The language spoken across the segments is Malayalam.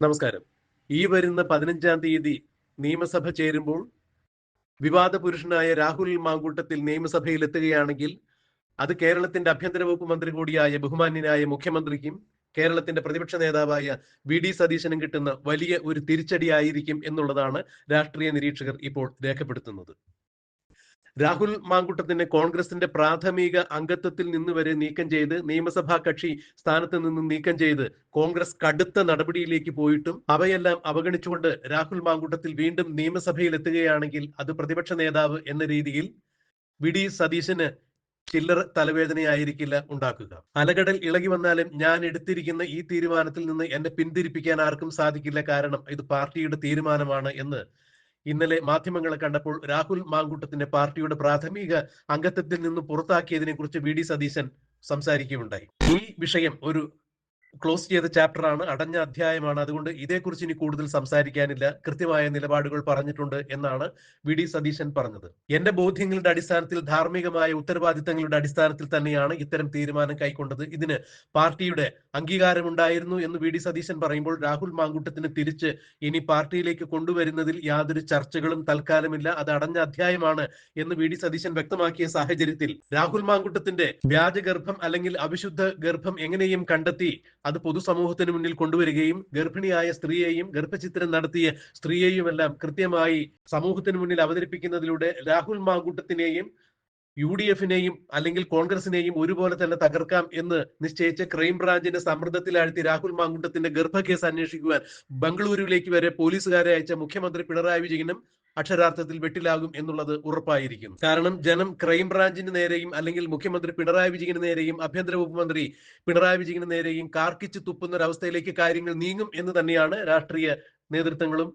നമസ്കാരം. ഈ വരുന്ന പതിനഞ്ചാം തീയതി നിയമസഭ ചേരുമ്പോൾ വിവാദ പുരുഷനായ രാഹുൽ മാങ്കൂട്ടത്തിൽ നിയമസഭയിൽ എത്തുകയാണെങ്കിൽ അത് കേരളത്തിന്റെ ആഭ്യന്തര വകുപ്പ് മന്ത്രി കൂടിയായ ബഹുമാന്യനായ മുഖ്യമന്ത്രിക്കും കേരളത്തിന്റെ പ്രതിപക്ഷ നേതാവായ വി ഡി സതീശനും കിട്ടുന്ന വലിയ ഒരു തിരിച്ചടിയായിരിക്കും എന്നുള്ളതാണ് രാഷ്ട്രീയ നിരീക്ഷകർ ഇപ്പോൾ രേഖപ്പെടുത്തുന്നത്. രാഹുൽ മാങ്കുട്ടത്തിനെ കോൺഗ്രസിന്റെ പ്രാഥമിക അംഗത്വത്തിൽ നിന്ന് വരെ നീക്കം ചെയ്ത് നിയമസഭാ കക്ഷി സ്ഥാനത്ത് നിന്ന് നീക്കം ചെയ്ത് കോൺഗ്രസ് കടുത്ത നടപടിയിലേക്ക് പോയിട്ടും അവയെല്ലാം അവഗണിച്ചുകൊണ്ട് രാഹുൽ മാങ്കുട്ടത്തിൽ വീണ്ടും നിയമസഭയിൽ എത്തുകയാണെങ്കിൽ അത് പ്രതിപക്ഷ നേതാവ് എന്ന രീതിയിൽ വി ഡി സതീശന് ചില്ലറ തലവേദനയായിരിക്കില്ല ഉണ്ടാക്കുക. അലകടൽ ഇളകി വന്നാലും ഞാൻ എടുത്തിരിക്കുന്ന ഈ തീരുമാനത്തിൽ നിന്ന് എന്നെ പിന്തിരിപ്പിക്കാൻ ആർക്കും സാധിക്കില്ല കാരണം ഇത് പാർട്ടിയുടെ തീരുമാനമാണ് എന്ന് ഇന്നലെ മാധ്യമങ്ങളെ കണ്ടപ്പോൾ രാഹുൽ മാങ്കൂട്ടത്തിന്റെ പാർട്ടിയുടെ പ്രാഥമിക അംഗത്വത്തിൽ നിന്ന് പുറത്താക്കിയതിനെ കുറിച്ച് വി ഡി സതീശൻ സംസാരിക്കുകയുണ്ടായി. ഈ വിഷയം ഒരു ക്ലോസ് ചെയ്ത ചാപ്റ്ററാണ് അടഞ്ഞ അധ്യായമാണ്. അതുകൊണ്ട് ഇതേക്കുറിച്ച് ഇനി കൂടുതൽ സംസാരിക്കാനില്ല. കൃത്യമായ നിലപാടുകൾ പറഞ്ഞിട്ടുണ്ട് എന്നാണ് വി. ഡി. സതീശൻ പറഞ്ഞത്. എന്റെ ബോധ്യങ്ങളുടെ അടിസ്ഥാനത്തിൽ ധാർമ്മികമായ ഉത്തരവാദിത്തങ്ങളുടെ അടിസ്ഥാനത്തിൽ തന്നെയാണ് ഇത്തരം തീരുമാനം കൈക്കൊണ്ടത്. ഇതിന് പാർട്ടിയുടെ അംഗീകാരമുണ്ടായിരുന്നു എന്ന് വി. ഡി. സതീശൻ പറയുമ്പോൾ രാഹുൽ മാങ്കുട്ടത്തിന് തിരിച്ച് ഇനി പാർട്ടിയിലേക്ക് കൊണ്ടുവരുന്നതിൽ യാതൊരു ചർച്ചകളും തൽക്കാലമില്ല. അത് അടഞ്ഞ അധ്യായമാണ് എന്ന് വി. ഡി. സതീശൻ വ്യക്തമാക്കിയ സാഹചര്യത്തിൽ രാഹുൽ മാങ്കുട്ടത്തിന്റെ വ്യാജഗർഭം അല്ലെങ്കിൽ അവിശുദ്ധ ഗർഭം എങ്ങനെയും കണ്ടെത്തി അത് പൊതുസമൂഹത്തിന് മുന്നിൽ കൊണ്ടുവരികയും ഗർഭിണിയായ സ്ത്രീയെയും ഗർഭചിത്രം നടത്തിയ സ്ത്രീയെയും എല്ലാം കൃത്യമായി സമൂഹത്തിന് മുന്നിൽ അവതരിപ്പിക്കുന്നതിലൂടെ രാഹുൽ മാങ്കൂട്ടത്തിനെയും യു ഡി എഫിനെയും അല്ലെങ്കിൽ കോൺഗ്രസിനെയും ഒരുപോലെ തന്നെ തകർക്കാം എന്ന് നിശ്ചയിച്ച ക്രൈംബ്രാഞ്ചിന്റെ സമ്മർദ്ദത്തിലാഴ്ത്തി രാഹുൽ മാങ്കുട്ടത്തിന്റെ കേസ് അന്വേഷിക്കുവാൻ ബംഗളൂരുവിലേക്ക് വരെ പോലീസുകാരെ അയച്ച മുഖ്യമന്ത്രി പിണറായി വിജയനും അക്ഷരാർത്ഥത്തിൽ വെട്ടിലാകും എന്നുള്ളത് ഉറപ്പായിരിക്കും കാരണം ജനം ക്രൈംബ്രാഞ്ചിന് നേരെയും അല്ലെങ്കിൽ മുഖ്യമന്ത്രി പിണറായി വിജയന് നേരെയും ആഭ്യന്തര വകുപ്പ് മന്ത്രി പിണറായി വിജയന് നേരെയും കാർക്കിച്ച് തുപ്പുന്ന ഒരവസ്ഥയിലേക്ക് കാര്യങ്ങൾ നീങ്ങും എന്ന് തന്നെയാണ് രാഷ്ട്രീയ നേതൃത്വങ്ങളും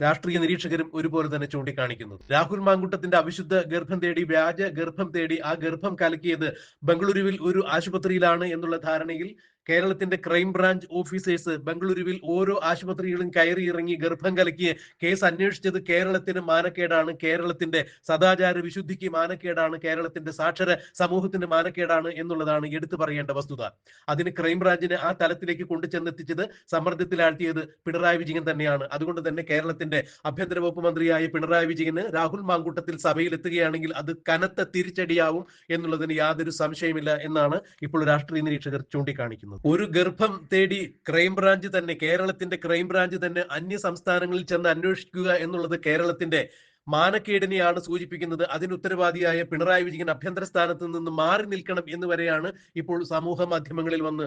രാഷ്ട്രീയ നിരീക്ഷകരും ഒരുപോലെ തന്നെ ചൂണ്ടിക്കാണിക്കുന്നത്. രാഹുൽ മാങ്കുട്ടത്തിന്റെ അവിശുദ്ധ ഗർഭം തേടി വ്യാജ ഗർഭം തേടി ആ ഗർഭം കലക്കിയത് ബംഗളൂരുവിൽ ഒരു ആശുപത്രിയിലാണ് എന്നുള്ള ധാരണയിൽ കേരളത്തിന്റെ ക്രൈംബ്രാഞ്ച് ഓഫീസേഴ്സ് ബംഗളൂരുവിൽ ഓരോ ആശുപത്രികളും കയറി ഇറങ്ങി ഗർഭം കലക്കിയ കേസ് അന്വേഷിച്ചത് കേരളത്തിന് മാനക്കേടാണ്. കേരളത്തിന്റെ സദാചാര വിശുദ്ധിക്ക് മാനക്കേടാണ്. കേരളത്തിന്റെ സാക്ഷര സമൂഹത്തിന്റെ മാനക്കേടാണ് എന്നുള്ളതാണ് എടുത്തു പറയേണ്ട വസ്തുത. അതിന് ക്രൈംബ്രാഞ്ചിനെ ആ തലത്തിലേക്ക് കൊണ്ടുചെന്നെത്തിച്ചത് സമ്മർദ്ദത്തിലാഴ്ത്തിയത് പിണറായി വിജയൻ തന്നെയാണ്. അതുകൊണ്ട് തന്നെ കേരളത്തിന്റെ ആഭ്യന്തര വകുപ്പ് മന്ത്രിയായ പിണറായി വിജയന് രാഹുൽ മാങ്കൂട്ടത്തിൽ സഭയിൽ എത്തുകയാണെങ്കിൽ അത് കനത്ത തിരിച്ചടിയാവും എന്നുള്ളതിന് യാതൊരു സംശയമില്ല എന്നാണ് ഇപ്പോൾ രാഷ്ട്രീയ നിരീക്ഷകർ ചൂണ്ടിക്കാണിക്കുന്നത്. ഒരു ഗർഭം തേടി ക്രൈംബ്രാഞ്ച് തന്നെ കേരളത്തിന്റെ ക്രൈംബ്രാഞ്ച് തന്നെ അന്യ സംസ്ഥാനങ്ങളിൽ ചെന്ന് അന്വേഷിക്കുക എന്നുള്ളത് കേരളത്തിന്റെ മാനക്കേടിനെയാണ് സൂചിപ്പിക്കുന്നത്. അതിന് ഉത്തരവാദിയായ പിണറായി വിജയൻ അഭ്യന്തര സ്ഥാനത്ത് നിന്ന് മാറി നിൽക്കണം എന്ന് വരെയാണ് ഇപ്പോൾ സമൂഹ മാധ്യമങ്ങളിൽ വന്ന്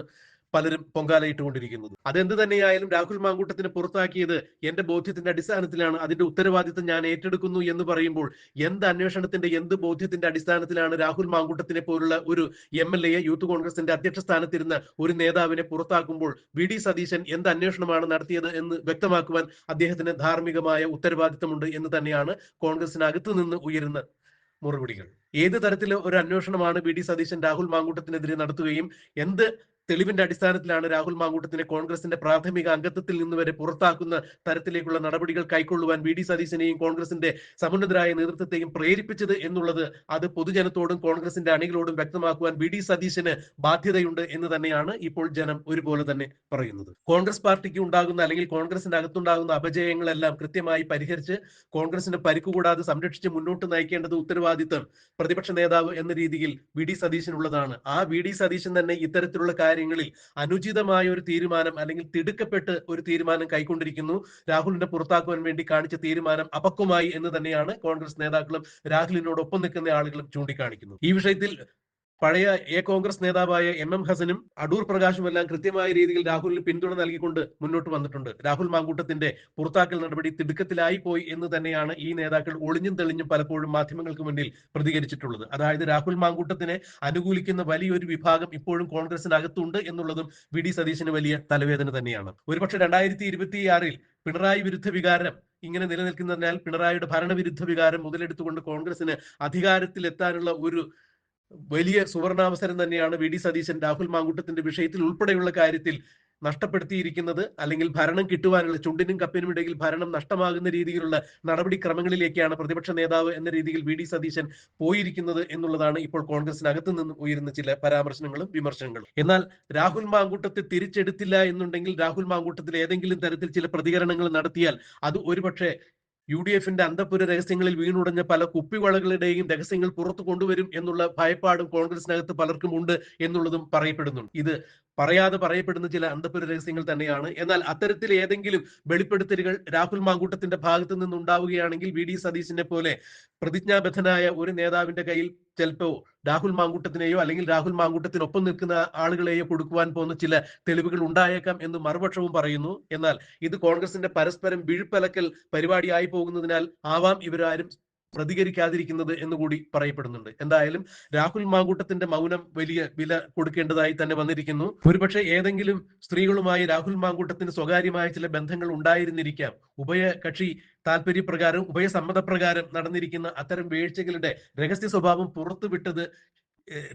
പലരും പൊങ്കാലയിട്ടുകൊണ്ടിരിക്കുന്നത്. അതെന്ത് തന്നെയായാലും രാഹുൽ മാങ്കൂട്ടത്തിന് പുറത്താക്കിയത് എന്റെ ബോധ്യത്തിന്റെ അടിസ്ഥാനത്തിലാണ്. അതിന്റെ ഉത്തരവാദിത്തം ഞാൻ ഏറ്റെടുക്കുന്നു എന്ന് പറയുമ്പോൾ എന്ത് അന്വേഷണത്തിന്റെ എന്ത് ബോധ്യത്തിന്റെ അടിസ്ഥാനത്തിലാണ് രാഹുൽ മാങ്കൂട്ടത്തിനെ പോലുള്ള ഒരു എം എൽ എയെ യൂത്ത് കോൺഗ്രസിന്റെ അധ്യക്ഷ സ്ഥാനത്തിരുന്ന ഒരു നേതാവിനെ പുറത്താക്കുമ്പോൾ വി ഡി സതീശൻ എന്ത് അന്വേഷണമാണ് നടത്തിയത് എന്ന് വ്യക്തമാക്കുവാൻ അദ്ദേഹത്തിന് ധാർമ്മികമായ ഉത്തരവാദിത്തമുണ്ട് എന്ന് തന്നെയാണ് കോൺഗ്രസിനകത്ത് നിന്ന് ഉയരുന്ന മുറവിടികൾ ഏത് തരത്തിലെ ഒരു അന്വേഷണമാണ് വി ഡി സതീശൻ രാഹുൽ മാങ്കൂട്ടത്തിനെതിരെ നടത്തുകയും എന്ത് തെളിവിന്റെ അടിസ്ഥാനത്തിലാണ് രാഹുൽ മാങ്കൂട്ടത്തിനെ കോൺഗ്രസിന്റെ പ്രാഥമിക അംഗത്വത്തിൽ നിന്ന് വരെ പുറത്താക്കുന്ന തരത്തിലേക്കുള്ള നടപടികൾ കൈക്കൊള്ളുവാൻ വി ഡി സതീശനെയും കോൺഗ്രസിന്റെ സമുന്നതരായ നേതൃത്വത്തെയും പ്രേരിപ്പിച്ചത് എന്നുള്ളത് അത് പൊതുജനത്തോടും കോൺഗ്രസിന്റെ അണികളോടും വ്യക്തമാക്കുവാൻ വി ഡി സതീശന് ബാധ്യതയുണ്ട് എന്ന് തന്നെയാണ് ഇപ്പോൾ ജനം ഒരുപോലെ തന്നെ പറയുന്നത്. കോൺഗ്രസ് പാർട്ടിക്ക് ഉണ്ടാകുന്ന അല്ലെങ്കിൽ കോൺഗ്രസിന്റെ അകത്തുണ്ടാകുന്ന അപജയങ്ങളെല്ലാം കൃത്യമായി പരിഹരിച്ച് കോൺഗ്രസിന് പരിക്കുകൂടാതെ സംരക്ഷിച്ച് മുന്നോട്ട് നയിക്കേണ്ടത് ഉത്തരവാദിത്തം പ്രതിപക്ഷ നേതാവ് എന്ന രീതിയിൽ വി ഡി സതീശനുള്ളതാണ്. ആ വി ഡി സതീശൻ തന്നെ ഇത്തരത്തിലുള്ള കാര്യങ്ങളിൽ അനുചിതമായ ഒരു തീരുമാനം അല്ലെങ്കിൽ തിടുക്കപ്പെട്ട് ഒരു തീരുമാനം കൈക്കൊണ്ടിരിക്കുന്നു. രാഹുലിനെ പുറത്താക്കുവാൻ വേണ്ടി കാണിച്ച തീരുമാനം അപക്വമായി എന്ന് തന്നെയാണ് കോൺഗ്രസ് നേതാക്കളും രാഹുലിനോടൊപ്പം നിൽക്കുന്ന ആളുകളും ചൂണ്ടിക്കാണിക്കുന്നത്. ഈ വിഷയത്തിൽ പഴയ എ കോൺഗ്രസ് നേതാവായ എം എം ഹസനും അടൂർ പ്രകാശും എല്ലാം കൃത്യമായ രീതിയിൽ രാഹുലിന് പിന്തുണ നൽകിക്കൊണ്ട് മുന്നോട്ട് വന്നിട്ടുണ്ട്. രാഹുൽ മാങ്കൂട്ടത്തിന്റെ പുറത്താക്കൽ നടപടി തിടുക്കത്തിലായി പോയി എന്ന് തന്നെയാണ് ഈ നേതാക്കൾ ഒളിഞ്ഞും തെളിഞ്ഞും പലപ്പോഴും മാധ്യമങ്ങൾക്ക് മുന്നിൽ പ്രതികരിച്ചിട്ടുള്ളത്. അതായത് രാഹുൽ മാങ്കൂട്ടത്തിനെ അനുകൂലിക്കുന്ന വലിയൊരു വിഭാഗം ഇപ്പോഴും കോൺഗ്രസിനകത്തുണ്ട് എന്നുള്ളതും വി ഡി സതീശന് വലിയ തലവേദന തന്നെയാണ്. ഒരുപക്ഷെ രണ്ടായിരത്തി ഇരുപത്തിയാറിൽ പിണറായി വിരുദ്ധ വികാരം ഇങ്ങനെ നിലനിൽക്കുന്നതിനാൽ പിണറായിയുടെ ഭരണവിരുദ്ധ വികാരം മുതലെടുത്തുകൊണ്ട് കോൺഗ്രസിന് അധികാരത്തിൽ എത്താനുള്ള ഒരു വലിയ സുവർണാവസരം തന്നെയാണ് വി ഡി സതീശൻ രാഹുൽ മാങ്കൂട്ടത്തിന്റെ വിഷയത്തിൽ ഉൾപ്പെടെയുള്ള കാര്യത്തിൽ നഷ്ടപ്പെടുത്തിയിരിക്കുന്നത്. അല്ലെങ്കിൽ ഭരണം കിട്ടുവാനുള്ള ചുണ്ടിനും കപ്പിനും ഇടയിൽ ഭരണം നഷ്ടമാകുന്ന രീതിയിലുള്ള നടപടിക്രമങ്ങളിലേക്കാണ് പ്രതിപക്ഷ നേതാവ് എന്ന രീതിയിൽ വി ഡി സതീശൻ പോയിരിക്കുന്നത് എന്നുള്ളതാണ് ഇപ്പോൾ കോൺഗ്രസിനകത്ത് നിന്നും ഉയരുന്ന ചില പരാമർശങ്ങളും വിമർശനങ്ങളും. എന്നാൽ രാഹുൽ മാങ്കൂട്ടത്തെ തിരിച്ചെടുത്തില്ല എന്നുണ്ടെങ്കിൽ രാഹുൽ മാങ്കൂട്ടത്തിൽ ഏതെങ്കിലും തരത്തിൽ ചില പ്രതികരണങ്ങൾ നടത്തിയാൽ അത് ഒരുപക്ഷെ യു ഡി എഫിന്റെ അന്തപുര രഹസ്യങ്ങളിൽ വീണുടഞ്ഞ പല കുപ്പിവളകളുടെയും രഹസ്യങ്ങൾ പുറത്തു കൊണ്ടുവരും എന്നുള്ള ഭയപ്പാടും കോൺഗ്രസിനകത്ത് പലർക്കും ഉണ്ട് എന്നുള്ളതും പറയപ്പെടുന്നുണ്ട്. ഇത് പറയാതെ പറയപ്പെടുന്ന ചില അന്തപുര രഹസ്യങ്ങൾ തന്നെയാണ്. എന്നാൽ അത്തരത്തിൽ ഏതെങ്കിലും വെളിപ്പെടുത്തലുകൾ രാഹുൽ മാങ്കൂട്ടത്തിന്റെ ഭാഗത്ത് നിന്നുണ്ടാവുകയാണെങ്കിൽ വി ഡി സതീശിനെ പോലെ പ്രതിജ്ഞാബദ്ധനായ ഒരു നേതാവിന്റെ കയ്യിൽ ചിലപ്പോ രാഹുൽ മാങ്കൂട്ടത്തിനെയോ അല്ലെങ്കിൽ രാഹുൽ മാങ്കൂട്ടത്തിനൊപ്പം നിൽക്കുന്ന ആളുകളെയോ കൊടുക്കുവാൻ പോകുന്ന ചില തെളിവുകൾ ഉണ്ടായേക്കാം എന്ന് മറുപക്ഷവും പറയുന്നു. എന്നാൽ ഇത് കോൺഗ്രസിന്റെ പരസ്പരം വീഴ്പ്പലക്കൽ പരിപാടിയായി പോകുന്നതിനാൽ ആവാം ഇവരാരും പ്രതികരിക്കാതിരിക്കുന്നത് എന്നുകൂടി പറയപ്പെടുന്നുണ്ട്. എന്തായാലും രാഹുൽ മാങ്കൂട്ടത്തിന്റെ മൗനം വലിയ വില കൊടുക്കേണ്ടതായി തന്നെ വന്നിരിക്കുന്നു. ഒരുപക്ഷെ ഏതെങ്കിലും സ്ത്രീകളുമായി രാഹുൽ മാങ്കൂട്ടത്തിന് സ്വകാര്യമായ ചില ബന്ധങ്ങൾ ഉണ്ടായിരുന്നിരിക്കാം. ഉഭയകക്ഷി താല്പര്യപ്രകാരം ഉഭയസമ്മതപ്രകാരം നടന്നിരിക്കുന്ന അത്തരം വീഴ്ചകളുടെ രഹസ്യ സ്വഭാവം പുറത്തുവിട്ടത്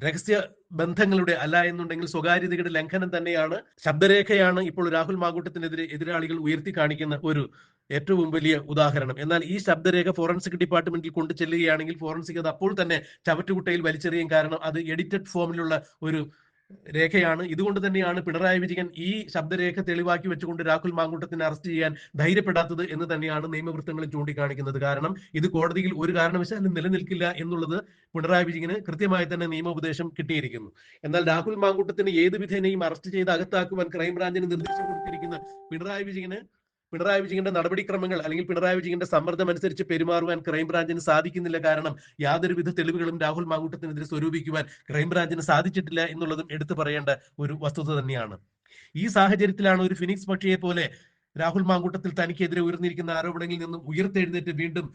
രഹസ്യ ബന്ധങ്ങളുടെ അല്ല എന്നുണ്ടെങ്കിൽ സ്വകാര്യതയുടെ ലംഘനം തന്നെയാണ്. ശബ്ദരേഖയാണ് ഇപ്പോൾ രാഹുൽ മാങ്കൂട്ടത്തിനെതിരെ എതിരാളികൾ ഉയർത്തി കാണിക്കുന്ന ഒരു ഏറ്റവും വലിയ ഉദാഹരണം. എന്നാൽ ഈ ശബ്ദരേഖ ഫോറൻസിക് ഡിപ്പാർട്ട്മെന്റിൽ കൊണ്ടു ചെല്ലുകയാണെങ്കിൽ ഫോറൻസിക് അത് അപ്പോൾ തന്നെ ചവറ്റുകുട്ടയിൽ വലിച്ചെറിയും കാരണം അത് എഡിറ്റഡ് ഫോമിലുള്ള ഒരു രേഖയാണ്. ഇതുകൊണ്ട് തന്നെയാണ് പിണറായി വിജയൻ ഈ ശബ്ദരേഖ തെളിവാക്കി വെച്ചുകൊണ്ട് രാഹുൽ മാങ്കൂട്ടത്തിനെ അറസ്റ്റ് ചെയ്യാൻ ധൈര്യപ്പെടാത്തത് എന്ന് തന്നെയാണ് നിയമവൃത്തങ്ങളിൽ ചൂണ്ടിക്കാണിക്കുന്നത്. കാരണം ഇത് കോടതിയിൽ ഒരു കാരണവശാലും നിലനിൽക്കില്ല എന്നുള്ളത് പിണറായി വിജയന് കൃത്യമായി തന്നെ നിയമോപദേശം കിട്ടിയിരിക്കുന്നു. എന്നാൽ രാഹുൽ മാങ്കൂട്ടത്തിന് ഏത് വിധേനയും അറസ്റ്റ് ചെയ്ത് അകത്താക്കുവാൻ ക്രൈംബ്രാഞ്ചിന് നിർദ്ദേശം കൊടുത്തിരിക്കുന്ന പിണറായി വിജയന് പിണറായി വിജയന്റെ നടപടിക്രമങ്ങൾ അല്ലെങ്കിൽ പിണറായി വിജയന്റെ സമ്മർദ്ദം അനുസരിച്ച് പെരുമാറുവാൻ ക്രൈംബ്രാഞ്ചിന് സാധിക്കുന്നില്ല കാരണം യാതൊരുവിധ തെളിവുകളും രാഹുൽ മാങ്കൂട്ടത്തിനെതിരെ സ്വരൂപിക്കുവാൻ ക്രൈംബ്രാഞ്ചിന് സാധിച്ചിട്ടില്ല എന്നുള്ളതും എടുത്തു പറയേണ്ട ഒരു വസ്തുത തന്നെയാണ്. ഈ സാഹചര്യത്തിലാണ് ഒരു ഫിനിക്സ് പക്ഷിയെ പോലെ രാഹുൽ മാങ്കൂട്ടത്തിൽ തനിക്കെതിരെ ഉയർന്നിരിക്കുന്ന ആരോപണങ്ങളിൽ നിന്നും ഉയർത്തെഴുന്നേറ്റ് വീണ്ടും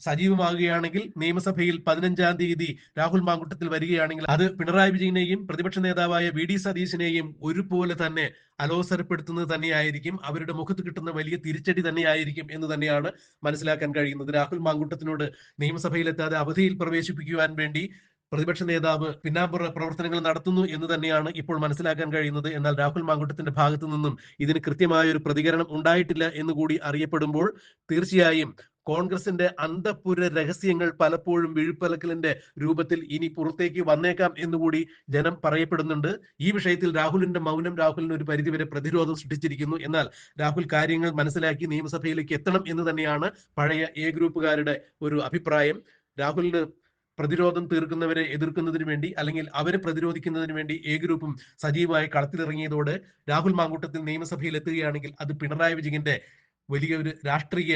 സജീവമാകുകയാണെങ്കിൽ നിയമസഭയിൽ പതിനഞ്ചാം തീയതി രാഹുൽ മാങ്കുട്ടത്തിൽ വരികയാണെങ്കിൽ അത് പിണറായി വിജയനെയും പ്രതിപക്ഷ നേതാവായ വി ഡി സതീശിനെയും ഒരുപോലെ തന്നെ അലോസരപ്പെടുത്തുന്നത് തന്നെയായിരിക്കും. അവരുടെ മുഖത്ത് കിട്ടുന്ന വലിയ തിരിച്ചടി തന്നെയായിരിക്കും എന്ന് തന്നെയാണ് മനസ്സിലാക്കാൻ കഴിയുന്നത്. രാഹുൽ മാങ്കുട്ടത്തിനോട് നിയമസഭയിലെത്താതെ അവധിയിൽ പ്രവേശിപ്പിക്കുവാൻ വേണ്ടി പ്രതിപക്ഷ നേതാവ് പിന്നാമ്പുറ പ്രവർത്തനങ്ങൾ നടത്തുന്നു എന്ന് തന്നെയാണ് ഇപ്പോൾ മനസ്സിലാക്കാൻ കഴിയുന്നത്. എന്നാൽ രാഹുൽ മാങ്കുട്ടത്തിന്റെ ഭാഗത്തു നിന്നും ഇതിന് കൃത്യമായ ഒരു പ്രതികരണം ഉണ്ടായിട്ടില്ല എന്ന് കൂടി അറിയപ്പെടുമ്പോൾ തീർച്ചയായും കോൺഗ്രസിന്റെ അന്തപുര രഹസ്യങ്ങൾ പലപ്പോഴും വിഴുപ്പലക്കലിന്റെ രൂപത്തിൽ ഇനി പുറത്തേക്ക് വന്നേക്കാം എന്നുകൂടി ജനം പറയപ്പെടുന്നുണ്ട്. ഈ വിഷയത്തിൽ രാഹുലിന്റെ മൗനം രാഹുലിന് ഒരു പരിധിവരെ പ്രതിരോധം സൃഷ്ടിച്ചിരിക്കുന്നു. എന്നാൽ രാഹുൽ കാര്യങ്ങൾ മനസ്സിലാക്കി നിയമസഭയിലേക്ക് എത്തണം എന്ന് തന്നെയാണ് പഴയ എ ഗ്രൂപ്പുകാരുടെ ഒരു അഭിപ്രായം. രാഹുലിന് പ്രതിരോധം തീർക്കുന്നവരെ എതിർക്കുന്നതിന് വേണ്ടി അല്ലെങ്കിൽ അവരെ പ്രതിരോധിക്കുന്നതിന് വേണ്ടി എ ഗ്രൂപ്പും സജീവമായി കളത്തിലിറങ്ങിയതോടെ രാഹുൽ മാങ്കൂട്ടത്തിൽ നിയമസഭയിൽ എത്തുകയാണെങ്കിൽ അത് പിണറായി വിജയന്റെ വലിയ ഒരു രാഷ്ട്രീയ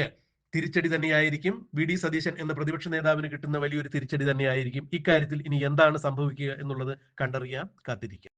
തിരിച്ചടി തന്നെയായിരിക്കും വി ഡി സതീശൻ എന്ന പ്രതിപക്ഷ നേതാവിന് കിട്ടുന്ന വലിയൊരു തിരിച്ചടി തന്നെയായിരിക്കും. ഇക്കാര്യത്തിൽ ഇനി എന്താണ് സംഭവിക്കുക എന്നുള്ളത് കണ്ടറിയാം കാത്തിരിക്കാം.